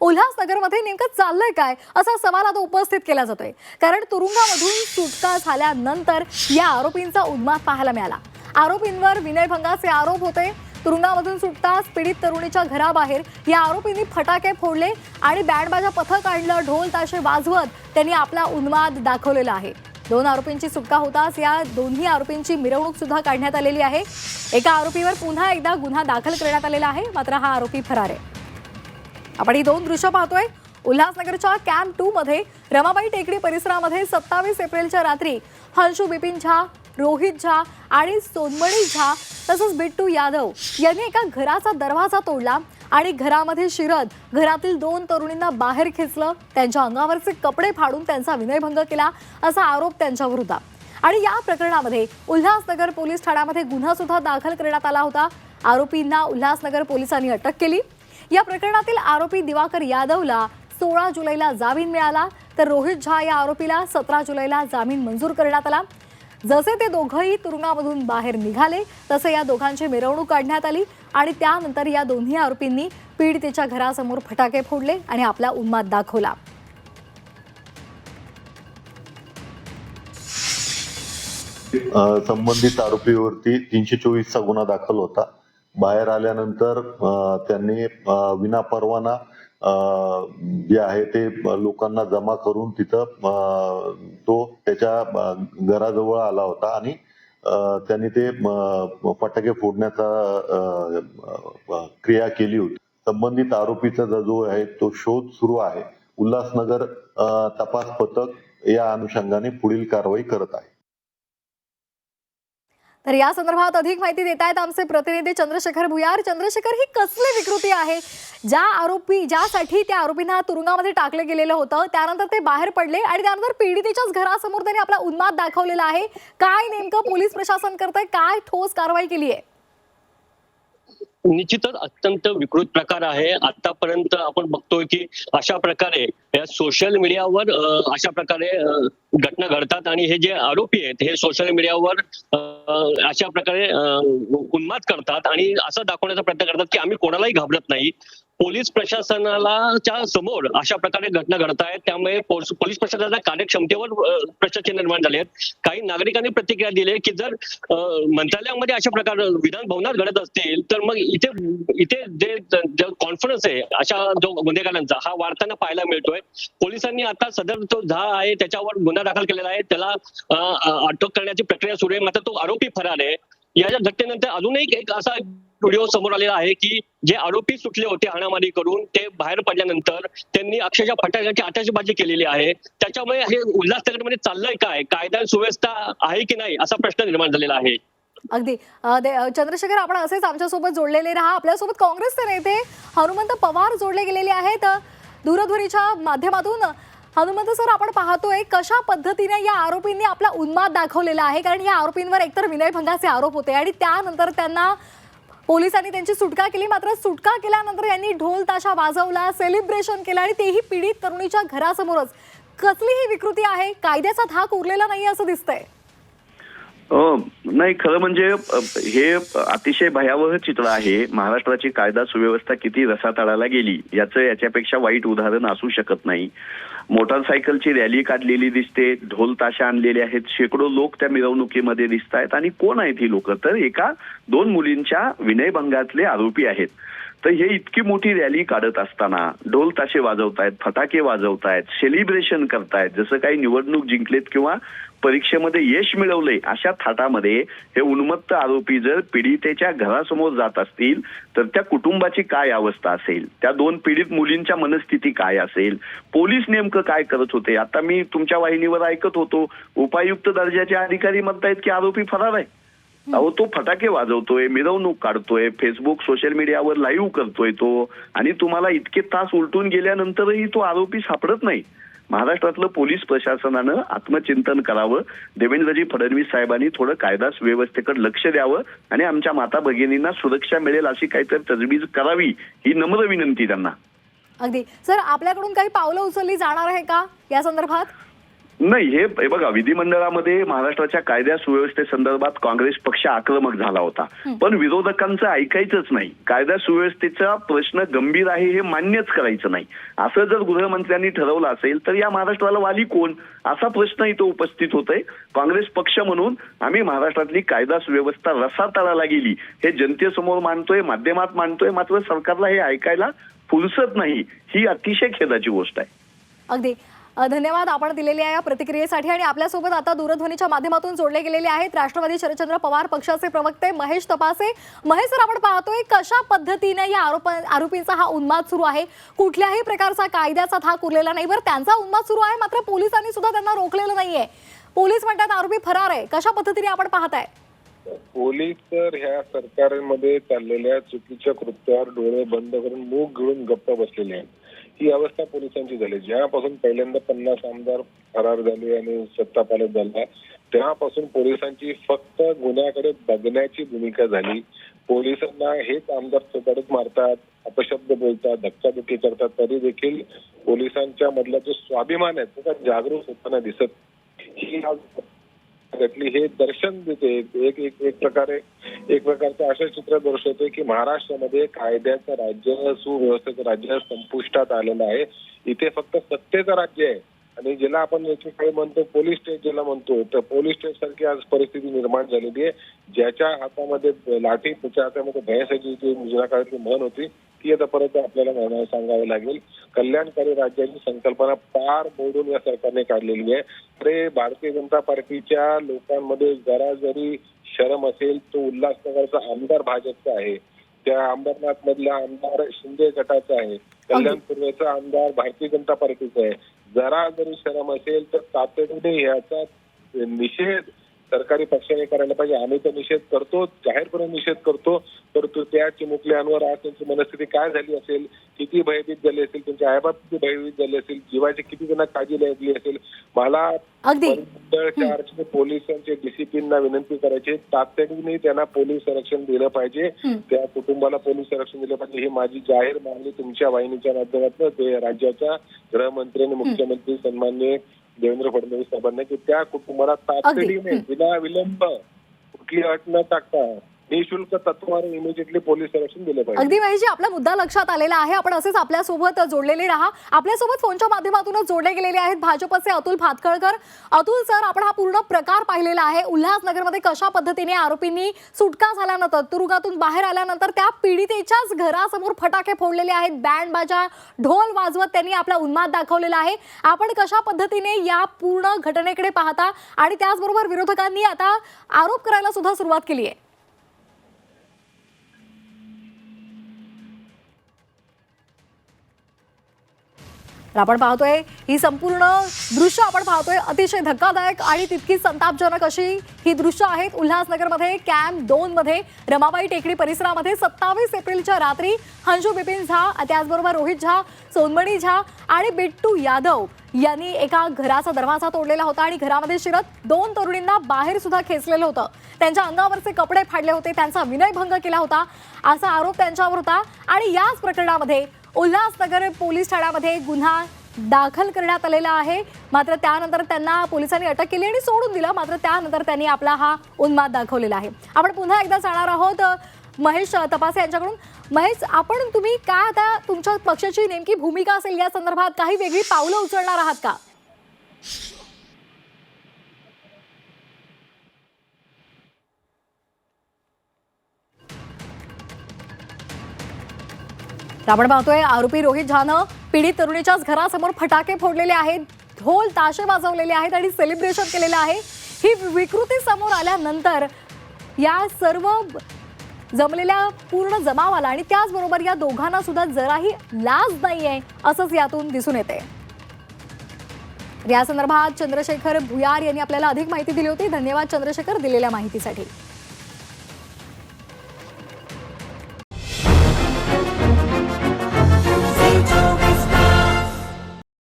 उल्हासनगरमध्ये नेमकं चाललंय काय? असा सवाल आता उपस्थित केला जातोय. कारण तुरुंगामधून सुटका झाल्यानंतर या आरोपींचा उन्माद पाहायला मिळाला. आरोपींवर विनयभंगाचे आरोप होते. तुरुंगामधून सुटताच पीडित तरुणीच्या घराबाहेर या आरोपींनी फटाके फोडले आणि बँडबाजा पथक आणलं ढोल ताशे वाजवत त्यांनी आपला उन्माद दाखवलेला आहे. दोन आरोपींची सुटका होताच या दोन्ही आरोपींची मिरवणूक सुद्धा काढण्यात आलेली आहे. एका आरोपीवर पुन्हा एकदा गुन्हा दाखल करण्यात आलेला आहे. मात्र हा आरोपी फरार आहे. आपण ही दोन दृश्य पाहतोय. उल्हासनगरच्या कॅम्प टू मध्ये रमाबाई टेकडी परिसरामध्ये सत्तावीस एप्रिलच्या रात्री हंशू बिपिन झा रोहित झा आणि सोनमणी झा तसंच बिट्टू यादव यांनी एका घराचा दरवाजा तोडला आणि घरामध्ये शिरत घरातील दोन तरुणींना बाहेर खेचलं. त्यांच्या अंगावरचे कपडे फाडून त्यांचा विनयभंग केला असा आरोप त्यांच्यावर होता. आणि या प्रकरणामध्ये उल्हासनगर पोलीस ठाण्यामध्ये गुन्हा सुद्धा दाखल करण्यात आला होता. आरोपींना उल्हासनगर पोलिसांनी अटक केली. या प्रकरणातील आरोपी दिवाकर यादवला सोळा जुलैला जामीन मिळाला तर रोहित झा या आरोपीला सतरा जुलैला जामीन मंजूर करण्यात आला. जसे ते दोघंही तुरुंगामधून बाहेर निघाले तसे या दोघांची मिरवणूक काढण्यात आली आणि त्यानंतर या दोन्ही आरोपींनी पीडितेच्या घरासमोर फटाके फोडले आणि आपला उन्माद दाखवला. संबंधित आरोपीवरती तीनशे चोवीसचा गुन्हा दाखल होता. बाहेर आल्यानंतर त्यांनी विना विनापरवाना जे आहे ते लोकांना जमा करून तिथं तो त्याच्या घराजवळ आला होता आणि त्यांनी ते फटाके फोडण्याचा क्रिया केली होती. संबंधित आरोपीचा जो- आहे तो शोध सुरू आहे. उल्हासनगर तपास पथक या अनुषंगाने पुढील कारवाई करत आहे. तर या संदर्भात अधिक माहिती देत आहेत आमचे प्रतिनिधी चंद्रशेखर भुयार. चंद्रशेखर ही कसली विकृती आहे? ज्या आरोपी ज्यासाठी त्या आरोपींना तुरुंगामध्ये टाकलं गेलेलं होतं त्यानंतर ते बाहेर पडले आणि त्यानंतर पीडितेच्याच घरासमोर त्यांनी आपला उन्माद दाखवलेला आहे. काय नेमकं पोलीस प्रशासन करतंय? काय ठोस कारवाई केली आहे निश्चितच अत्यंत विकृत प्रकार आहे. आतापर्यंत आपण बघतोय की अशा प्रकारे या सोशल मीडियावर अशा प्रकारे घटना घडतात आणि हे जे आरोपी आहेत हे सोशल मीडियावर अशा प्रकारे उन्माद करतात आणि असं दाखवण्याचा प्रयत्न करतात की आम्ही कोणालाही घाबरत नाही. पोलीस प्रशासनाला समोर अशा प्रकारे घटना घडत आहेत. त्यामुळे पोलीस प्रशासनाच्या कार्यक्षमतेवर प्रश्नचिन्ह निर्माण झाले आहेत. काही नागरिकांनी प्रतिक्रिया दिली की जर मंत्रालयामध्ये अशा प्रकार विधान भवनात घडत असतील तर मग इथे इथे जे कॉन्फरन्स आहे अशा जो गुन्हेगारांचा हा वाढताना पाहायला मिळतोय. पोलिसांनी आता सदर जो झा आहे त्याच्यावर गुन्हा दाखल केलेला आहे. त्याला अटक करण्याची प्रक्रिया सुरू आहे. मात्र तो आरोपी फरार आहे. या घटनेनंतर अजूनही एक असा व्हिडिओ समोर आलेला आहे की जे आरोपी सुटले होते हाणामारी करून ते बाहेर पडल्यानंतर त्यांनी अक्षरशः फटाक्याची आताशबाजी केलेली आहे. त्याच्यामुळे हे उल्हास उल्हासनगरमध्ये चाललंय काय? कायदा सुव्यवस्था आहे की नाही? असा प्रश्न निर्माण झालेला आहे. अगदी. चंद्रशेखर आपण असेच आमच्यासोबत जोडलेले राहा. आपल्यासोबत काँग्रेसचे नेते हनुमंत पवार जोडले गेलेले आहेत. दूरध्वनीच्या माध्यमातून. हनुमंत सर आपण पाहतोय कशा पद्धतीने या आरोपींनी आपला उन्माद दाखवलेला आहे? कारण या आरोपींवर एकतर विनयभंगाचे आरोप होते आणि त्यानंतर त्यांना पोलिसांनी त्यांची सुटका केली. मात्र सुटका केल्यानंतर यांनी ढोल ताशा वाजवला सेलिब्रेशन केलं आणि तेही पीडित तरुणीच्या घरासमोरच. कसली ही विकृती आहे कायद्याचा धाक उरलेला नाही असं दिसतंय. नाही खरं म्हणजे हे अतिशय भयावह चित्र आहे. महाराष्ट्राची कायदा सुव्यवस्था किती रसातळाला गेली याचं याच्यापेक्षा वाईट उदाहरण असू शकत नाही. मोटारसायकलची रॅली काढलेली दिसते ढोल ताशा आणलेले आहेत शेकडो लोक त्या मिरवणुकीमध्ये दिसत आहेत आणि कोण आहेत ही लोक? तर एका दोन मुलींच्या विनयभंगातले आरोपी आहेत. तर हे इतकी मोठी रॅली काढत असताना ढोल ताशे वाजवतायत फटाके वाजवतायत सेलिब्रेशन करतायत जसं काही निवडणूक जिंकलेत किंवा परीक्षेमध्ये यश मिळवले अशा थाटामध्ये हे उन्मत्त आरोपी जर पीडितेच्या घरासमोर जात असतील तर त्या कुटुंबाची काय अवस्था असेल? त्या दोन पीडित मुलींच्या मनस्थिती काय असेल? पोलीस नेमकं काय करत होते? आता मी तुमच्या वाहिनीवर ऐकत होतो उपायुक्त दर्जाचे अधिकारी म्हणतायत की आरोपी फरार आहे. अहो तो फटाके वाजवतोय मिरवणूक काढतोय फेसबुक सोशल मीडियावर लाईव्ह करतोय तो. आणि तुम्हाला इतके तास उलटून गेल्यानंतरही तो आरोपी सापडत नाही. महाराष्ट्रातलं पोलीस प्रशासनानं आत्मचिंतन करावं देवेंद्रजी फडणवीस साहेबांनी थोडं कायदा सुव्यवस्थेकडे लक्ष द्यावं आणि आमच्या माता भगिनींना सुरक्षा मिळेल अशी काहीतरी तजवीज करावी ही नम्र विनंती त्यांना. अगदी. सर आपल्याकडून काही पावलं उचलली जाणार आहे का या संदर्भात? नाही हे बघा विधिमंडळामध्ये महाराष्ट्राच्या कायद्या सुव्यवस्थेसंदर्भात काँग्रेस पक्ष आक्रमक झाला होता. पण विरोधकांचं ऐकायचंच नाही. कायदा सुव्यवस्थेचा प्रश्न गंभीर आहे हे मान्यच करायचं नाही. असं जर गृहमंत्र्यांनी ठरवलं असेल तर या महाराष्ट्राला वाली कोण? असा प्रश्न इथं उपस्थित होतोय. काँग्रेस पक्ष म्हणून आम्ही महाराष्ट्रातली कायदा सुव्यवस्था रसातळाला गेली. हे जनतेसमोर मांडतोय माध्यमात मांडतोय मात्र सरकारला हे ऐकायला फुलसत नाही. ही अतिशय खेदाची गोष्ट आहे. अगदी. धन्यवाद आपण दिलेल्या या प्रतिक्रियेसाठी आणि आपल्यासोबत आता दूरध्वनीच्या माध्यमातून जोडले गेलेले आहेत राष्ट्रवादी शरदचंद्र पवार पक्षाचे प्रवक्ते महेश तपासे. महेश सर आपण पाहतोय कशा पद्धतीने या आरोप आरोपींचा हा उन्माद सुरू आहे? कुठल्याही प्रकारचा कायद्याचा थाक उरलेला नाही बरं. त्यांचा उन्माद सुरू आहे मात्र पोलिसांनी सुद्धा त्यांना रोखलेलं नाहीये. पोलीस म्हणतात आरोपी फरार आहे. कशा पद्धतीने आपण पाहताय? पोलीस तर ह्या सरकारमध्ये चाललेल्या चुकीच्या कृत्यावर डोळे बंद करून मूग घेऊन गप्प बसलेले आहेत. ही अवस्था पोलिसांची झाली. ज्यापासून पहिल्यांदा पन्नास आमदार फरार झाले आणि सत्ता पालट झाला तेव्हापासून पोलिसांची फक्त गुन्ह्याकडे बघण्याची भूमिका झाली. पोलिसांना हेच आमदार चोपाडीत मारतात अपशब्द बोलतात धक्काधुक्की करतात तरी देखील पोलिसांच्या मधला जो स्वाभिमान आहे तो जागरूक होताना दिसत ही आज घटली हे दर्शन देते. एक एक एक प्रकारे एक प्रकारचं असं चित्र दर्शवते की महाराष्ट्रामध्ये कायद्याचं राज्य सुव्यवस्थेचं राज्य संपुष्टात आलेलं आहे. इथे फक्त सत्तेचं राज्य आहे. आणि ज्याला आपण एकेकाळी म्हणतो पोलीस स्टेट ज्याला म्हणतो तर पोलीस स्टेट सारखी आज परिस्थिती निर्माण झालेली आहे. ज्याच्या हातामध्ये लाठी त्याच्या हातामध्ये भैंसाची जी जुन्या काळातली म्हण होती ती आता परत आपल्याला सांगावं लागेल. कल्याणकारी राज्याची संकल्पना पार मोडून या सरकारने काढलेली आहे. अरे भारतीय जनता पार्टीच्या लोकांमध्ये जरा जरी शरम असेल तो उल्हासनगरचा आमदार भाजपचा आहे. त्या अंबरनाथ मधला आमदार शिंदे गटाचा आहे. कल्याण पूर्वेचा आमदार भारतीय जनता पार्टीचा आहे. जरा जरी शरम असेल तर तातडीने ह्याचा निषेध सरकारी पक्षाने करायला पाहिजे. आम्ही तर निषेध करतो जाहीरपणे निषेध करतो. परंतु त्या चिमुकल्यांवर आज त्यांची मनस्थिती काय झाली असेल? किती भयभीत झाली असेल? त्यांचे आईबाप किती भयभीत झाले असेल? जीवाची किती त्यांना काळजी लागली असेल? मला अर्थाने पोलिसांचे डिसिप्लिनला विनंती करायची. तातडीने त्यांना पोलीस संरक्षण दिलं पाहिजे. त्या कुटुंबाला पोलीस संरक्षण दिलं पाहिजे. ही माझी जाहीर मागणी तुमच्या वाहिनीच्या माध्यमातून ते राज्याच्या गृहमंत्री आणि मुख्यमंत्री सन्मान्य देवेंद्र फडणवीस साहेबांना की त्या कुटुंबाला तातडीने. विना विलंब कुठली अट न टाकता निशुल्क तत्वावर इमिजिएटली पोलीस संरक्षण दिले पाहिजे. अगदी महेशजी आपला मुद्दा लक्षात आलेला आहे. आपण असेच आपल्यासोबत जोडलेले राहा. आपल्यासोबत फोनच्या माध्यमातूनच जोडले गेलेले आहेत भाजपचे अतुल भातखळकर. अतुल सर आपण हा पूर्ण प्रकार पाहिलेला आहे. उल्हासनगरमध्ये कशा पद्धतीने आरोपींनी सुटका झाल्यानंतर तुरुंगातून बाहेर आल्यानंतर त्या पीडितेच्याच घरासमोर फटाके फोडलेले आहेत. बँड बाजा ढोल वाजवत त्यांनी आपला उन्माद दाखवलेला आहे. आपण कशा पद्धतीने या पूर्ण घटनेकडे पाहता? आणि त्याचबरोबर विरोधकांनी आता आरोप करायला सुद्धा सुरुवात केली आहे. आपण पाहतोय ही संपूर्ण दृश्य आपण पाहतोय अतिशय धक्कादायक आणि तितकीच संतापजनक अशी ही दृश्य आहेत. उल्हासनगरमध्ये कॅम्प दोन मध्ये रमाबाई टेकडी परिसरामध्ये सत्तावीस एप्रिलच्या रात्री हंजू बिपिन झा त्याचबरोबर रोहित झा सोनमणी झा आणि बिट्टू यादव यांनी एका घराचा दरवाजा तोडलेला होता आणि घरामध्ये शिरत दोन तरुणींना बाहेर सुद्धा खेचलेलं होतं. त्यांच्या अंगावरचे कपडे फाडले होते त्यांचा विनयभंग केला होता. असा आरोप त्यांच्यावर होता आणि याच प्रकरणामध्ये उल्हासनगर पोलीस ठाण्यामध्ये गुन्हा दाखल करण्यात आलेला आहे. मात्र त्यानंतर त्यांना पोलिसांनी अटक केली आणि सोडून दिलं. मात्र त्यानंतर त्यांनी आपला हा उन्माद दाखवलेला आहे. आपण पुन्हा एकदा जाणार आहोत महेश तपासे यांच्याकडून. महेश आपण तुम्ही काय आता तुमच्या पक्षाची नेमकी भूमिका असेल या संदर्भात काही वेगळी पावलं उचलणार आहात का? आपण पाहतोय आरोपी रोहित झानं पीडित तरुणीच्याच घरासमोर फटाके फोडलेले आहेत ढोल ताशे वाजवलेले आहेत आणि सेलिब्रेशन केलेलं आहे. ही विकृती समोर आल्यानंतर या सर्व जमलेल्या पूर्ण जमावाला आणि त्याचबरोबर या दोघांना सुद्धा जराही लाज नाही आहे असंच यातून दिसून येते. या संदर्भात चंद्रशेखर भुयार यांनी आपल्याला अधिक माहिती दिली होती. धन्यवाद चंद्रशेखर दिलेल्या माहितीसाठी.